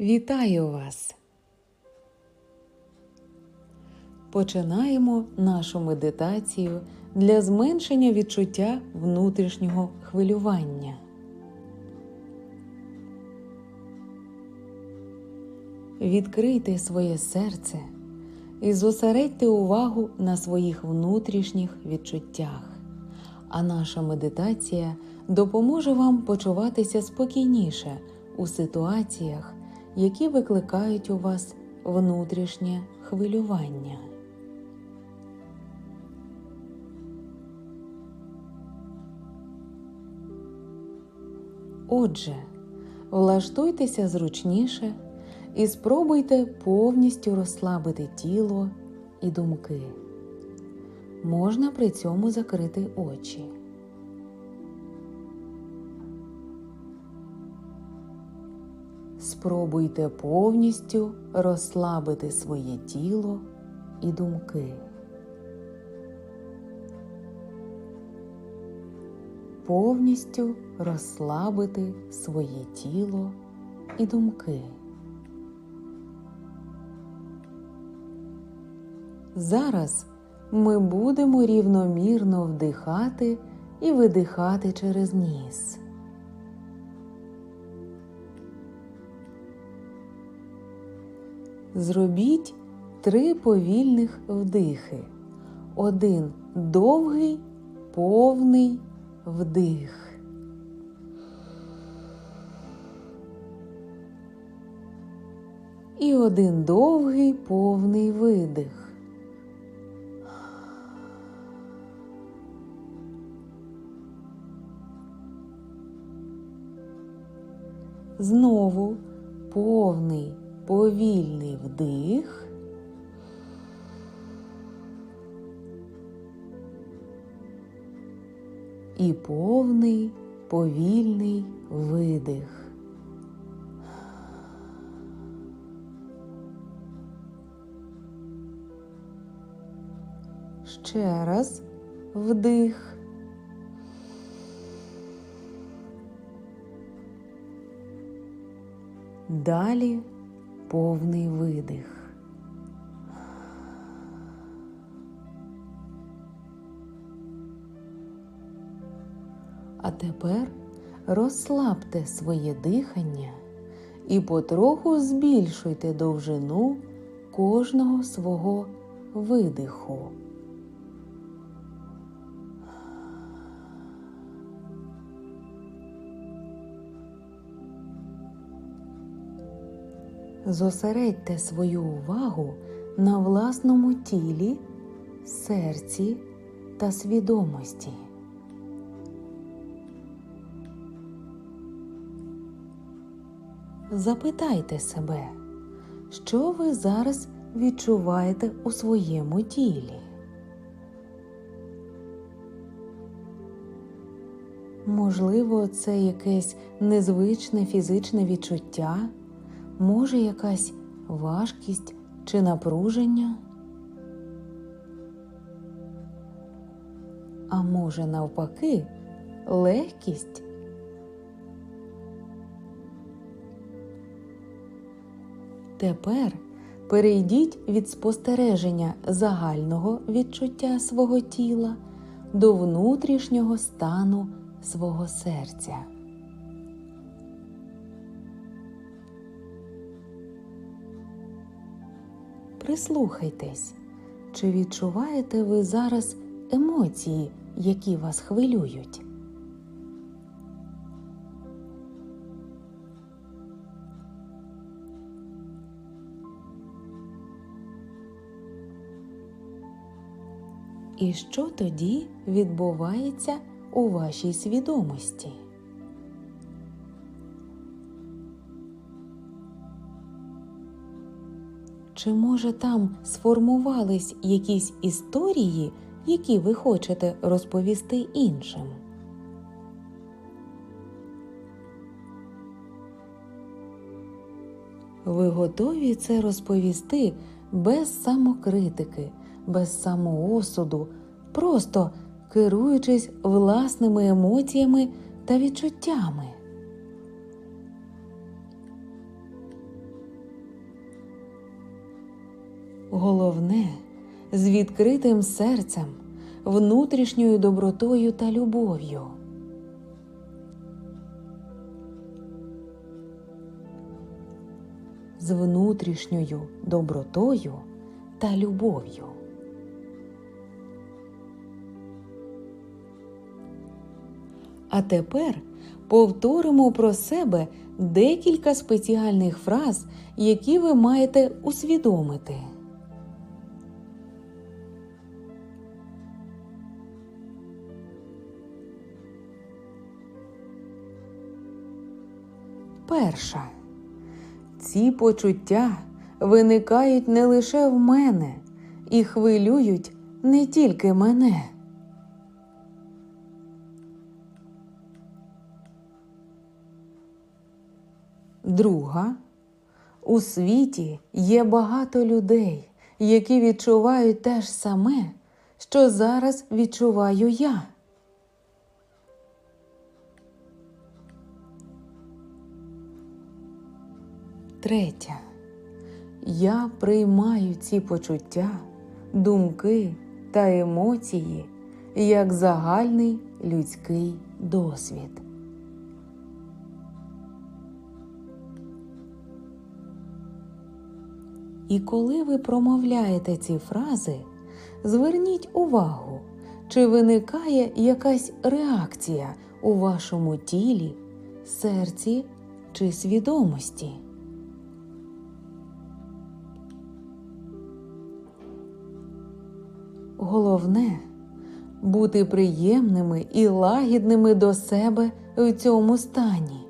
Вітаю вас! Починаємо нашу медитацію для зменшення відчуття внутрішнього хвилювання. Відкрийте своє серце і зосередьте увагу на своїх внутрішніх відчуттях, а наша медитація допоможе вам почуватися спокійніше у ситуаціях, які викликають у вас внутрішнє хвилювання. Отже, влаштуйтеся зручніше і спробуйте повністю розслабити тіло і думки. Можна при цьому закрити очі. Спробуйте повністю розслабити своє тіло і думки. Повністю розслабити своє тіло і думки. Зараз ми будемо рівномірно вдихати і видихати через ніс. Зробіть три повільних вдихи. Один довгий, повний вдих. І один довгий повний видих. Знову повний повільний вдих. І повний повільний видих. Ще раз вдих. Далі повний видих. А тепер розслабте своє дихання і потроху збільшуйте довжину кожного свого видиху. Зосередьте свою увагу на власному тілі, серці та свідомості. Запитайте себе, що ви зараз відчуваєте у своєму тілі. Можливо, це якесь незвичне фізичне відчуття, може якась важкість чи напруження, а може навпаки легкість. Тепер перейдіть від спостереження загального відчуття свого тіла до внутрішнього стану свого серця. Прислухайтесь, чи відчуваєте ви зараз емоції, які вас хвилюють? І що тоді відбувається у вашій свідомості? Чи може там сформувались якісь історії, які ви хочете розповісти іншим? Ви готові це розповісти без самокритики, без самоосуду, просто керуючись власними емоціями та відчуттями. Головне з відкритим серцем, внутрішньою добротою та любов'ю. З внутрішньою добротою та любов'ю. А тепер повторимо про себе декілька спеціальних фраз, які ви маєте усвідомити. Перша. Ці почуття виникають не лише в мене і хвилюють не тільки мене. Друга. У світі є багато людей, які відчувають те ж саме, що зараз відчуваю я. Третя. Я приймаю ці почуття, думки та емоції як загальний людський досвід. І коли ви промовляєте ці фрази, зверніть увагу, чи виникає якась реакція у вашому тілі, серці чи свідомості. Головне бути приємними і лагідними до себе в цьому стані.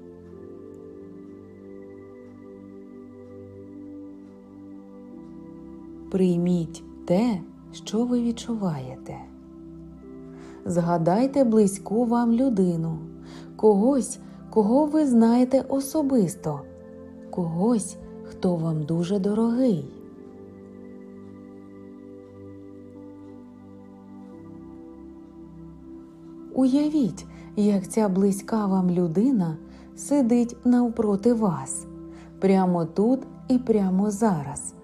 Прийміть те, що ви відчуваєте. Згадайте близьку вам людину, когось, кого ви знаєте особисто, когось, хто вам дуже дорогий. Уявіть, як ця близька вам людина сидить навпроти вас, прямо тут і прямо зараз.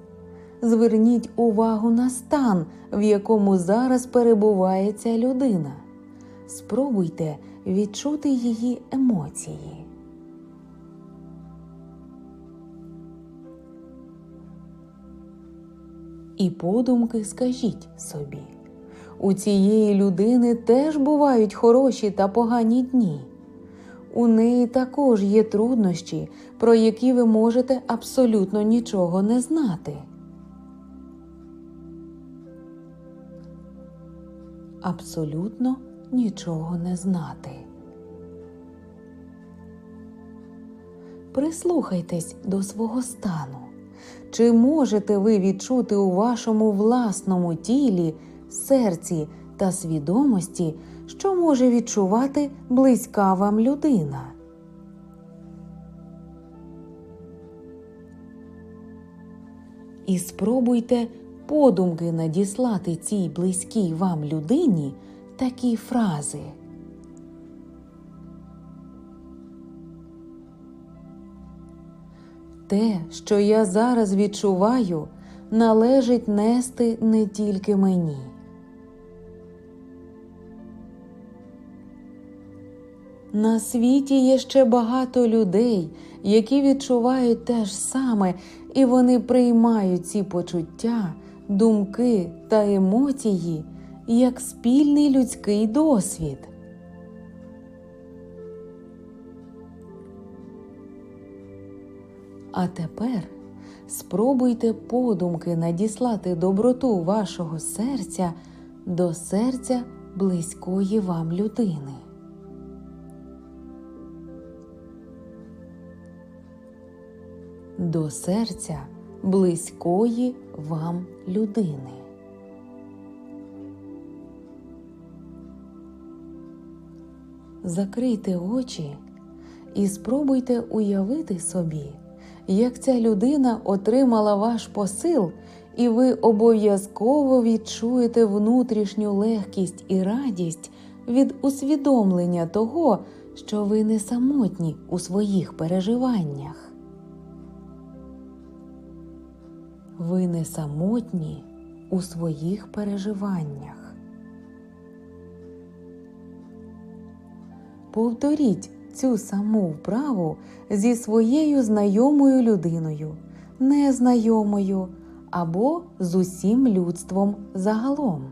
Зверніть увагу на стан, в якому зараз перебуває ця людина. Спробуйте відчути її емоції. І подумки скажіть собі. У цієї людини теж бувають хороші та погані дні. У неї також є труднощі, про які ви можете абсолютно нічого не знати. Абсолютно нічого не знати. Прислухайтесь до свого стану. Чи можете ви відчути у вашому власному тілі, серці та свідомості, що може відчувати близька вам людина? І спробуйте подумки надіслати цій близькій вам людині такі фрази. Те, що я зараз відчуваю, належить нести не тільки мені. На світі є ще багато людей, які відчувають те ж саме, і вони приймають ці почуття, думки та емоції як спільний людський досвід. А тепер спробуйте подумки надіслати доброту вашого серця до серця близької вам людини. До серця близької вам людини. Закрийте очі і спробуйте уявити собі, як ця людина отримала ваш посил, і ви обов'язково відчуєте внутрішню легкість і радість від усвідомлення того, що ви не самотні у своїх переживаннях. Ви не самотні у своїх переживаннях. Повторіть цю саму вправу зі своєю знайомою людиною, незнайомою або з усім людством загалом.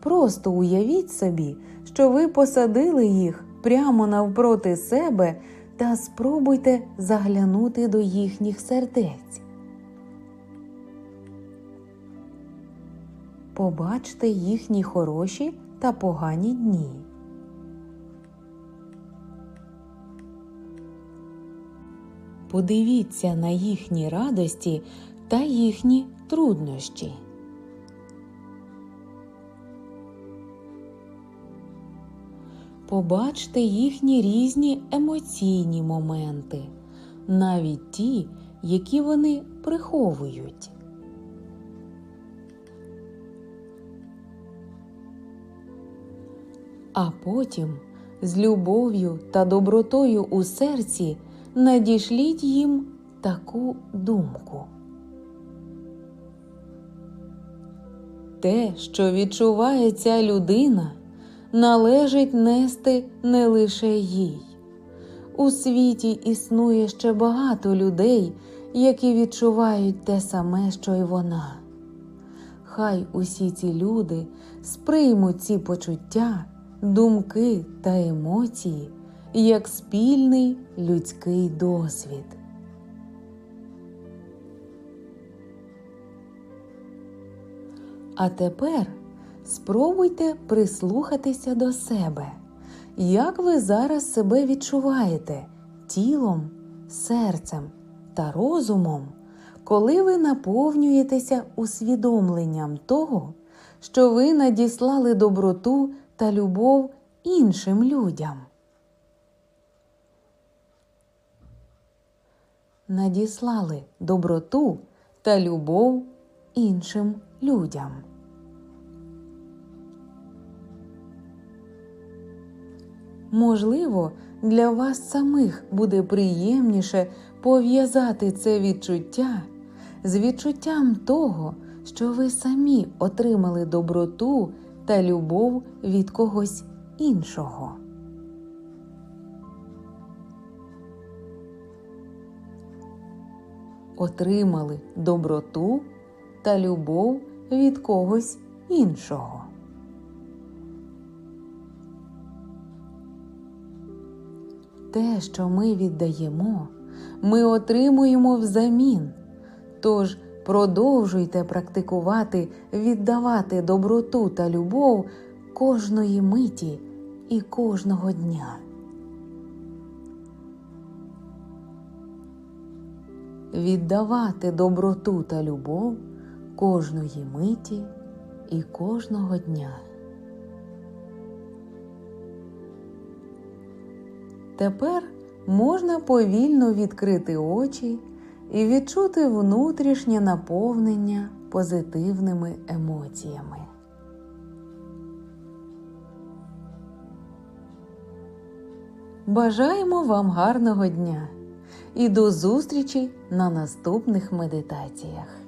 Просто уявіть собі, що ви посадили їх прямо навпроти себе та спробуйте заглянути до їхніх сердець. Побачте їхні хороші та погані дні. Подивіться на їхні радості та їхні труднощі. Побачте їхні різні емоційні моменти, навіть ті, які вони приховують. А потім з любов'ю та добротою у серці надішліть їм таку думку. Те, що відчуває ця людина, належить нести не лише їй. У світі існує ще багато людей, які відчувають те саме, що й вона. Хай усі ці люди сприймуть ці почуття, думки та емоції як спільний людський досвід. А тепер спробуйте прислухатися до себе. Як ви зараз себе відчуваєте тілом, серцем та розумом, коли ви наповнюєтеся усвідомленням того, що ви надіслали доброту та любов іншим людям? Надіслали доброту та любов іншим людям. Можливо, для вас самих буде приємніше пов'язати це відчуття з відчуттям того, що ви самі отримали доброту та любов від когось іншого. Отримали доброту та любов від когось іншого. Те, що ми віддаємо, ми отримуємо взамін. Тож продовжуйте практикувати віддавати доброту та любов кожної миті і кожного дня. Віддавати доброту та любов кожної миті і кожного дня. Тепер можна повільно відкрити очі і відчути внутрішнє наповнення позитивними емоціями. Бажаємо вам гарного дня і до зустрічі на наступних медитаціях.